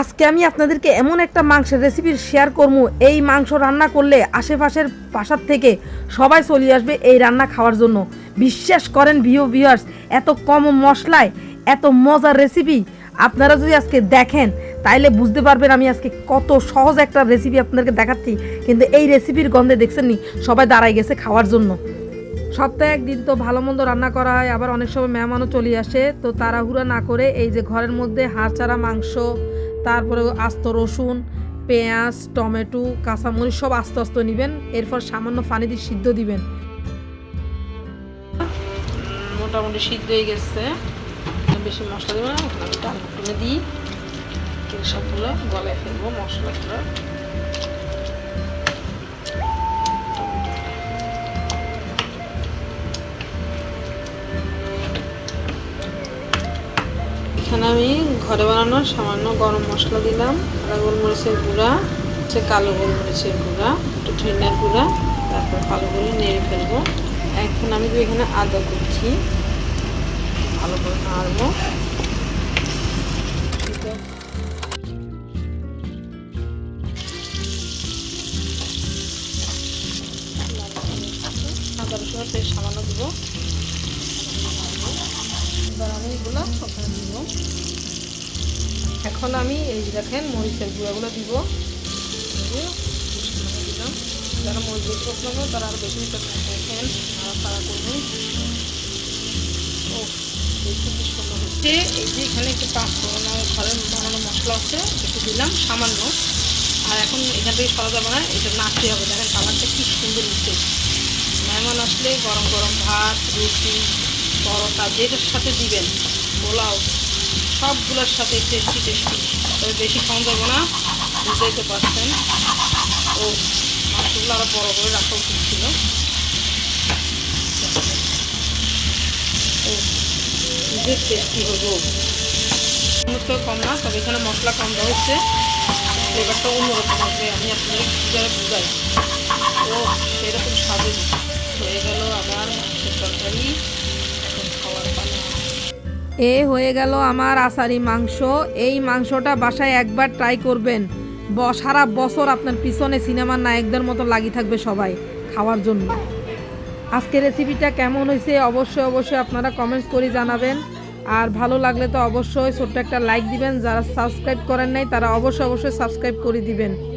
আজকে আমি আপনাদেরকে এমন একটা মাংসের রেসিপি শেয়ার করব। এই মাংস রান্না করলে আশেপাশের বাসার থেকে সবাই চলে আসবে এই রান্না খাওয়ার জন্য। বিশ্বাস করেন ভিও ভিওয়ার্স এত কম মশলায়, এত মজার রেসিপি আপনারা যদি আজকে দেখেন, তাইলে বুঝতে পারবেন আমি আজকে কত সহজ একটা রেসিপি আপনাদেরকে দেখাচ্ছি। কিন্তু এই রেসিপির গন্ধে দেখছেন নি? সবাই দাঁড়ায় গেছে খাওয়ার জন্য। সপ্তাহে একদিন তো ভালো মন্দ রান্না করা হয়, আবার অনেক সময় মেহমানও চলে আসে। তো তাড়াহুড়া না করে এই যে ঘরের মধ্যে হাড় ছাড়া মাংস তারপরে আস্ত রসুন, পেঁয়াজ, টমেটো, কাঁচামরিচ সব আস্তে আস্তে নেবেন, এরপর সামান্য পানি দিয়ে সিদ্ধ দিবেন। মোটামুটি সিদ্ধ হয়ে গেছে। বেশি মশলা দেবো না আমি দিই। সবগুলো গলায় ফেলব মশলাগুলো। এখানে আমি ঘরে বানানো সামান্য গরম মশলা দিলাম, আদা গোলমরিচের গুঁড়া, হচ্ছে কালো গোলমরিচের গুঁড়া, একটু ধনিয়ার গুঁড়া, তারপর ভালো করে নেড়ে ফেলব। এখন আমি তো এখানে আদা করছি ভালো করে নাড়বো। সামান্য দেবো। এবার আমি এগুলো ওখানে দিব। এখন আমি এই দেখেন মরিচের গুঁড়াগুলো দিব। দিলাম যারা মরিচ বেশি পছন্দ করে তারা আরও বেশি দেখেন আর তারা করবেন। হচ্ছে। এই যে এখানে একটু পাঁচ ফোড়ন ঘরের বানানো মশলা আছে, একটু দিলাম, সামান্য। আর এখন এখান থেকে সরা যাবে না, এটা নাচতে হবে। দেখেন কালারটা কি সুন্দর উঠছে মেহমান আসলে গরম গরম ভাত, রুটি পরোটা, যেটার সাথে দিবেন, পোলাও, সবগুলোর সাথে টেস্টি টেস্টি তবে বেশি খাওয়া যাব না বুঝতেই তো পারছেন? ও মাছগুলো আরও বড়ো করে রাখা উচিত ছিল। টেস্টি হব তো কম না, তবে এখানে মশলা কম দেওয়া হচ্ছে ফ্লেভারটা অন্যরকম আসবে আমি আপনাদের কীভাবে বুঝাই। ও সেরকম স্বাদের এ হয়ে গেল আমার আসারি মাংস। এই মাংসটা বাসায় একবার ট্রাই করবেন। ব- সারা বছর আপনার পিছনে সিনেমার নায়কদের মতো লাগিয়ে থাকবে সবাই খাওয়ার জন্য। আজকে রেসিপিটা কেমন হয়েছে অবশ্যই অবশ্যই আপনারা কমেন্টস করে জানাবেন। আর ভালো লাগলে তো অবশ্যই ছোট্ট একটা লাইক দিবেন। যারা সাবস্ক্রাইব করেন নাই, তারা অবশ্যই অবশ্যই সাবস্ক্রাইব করে দিবেন।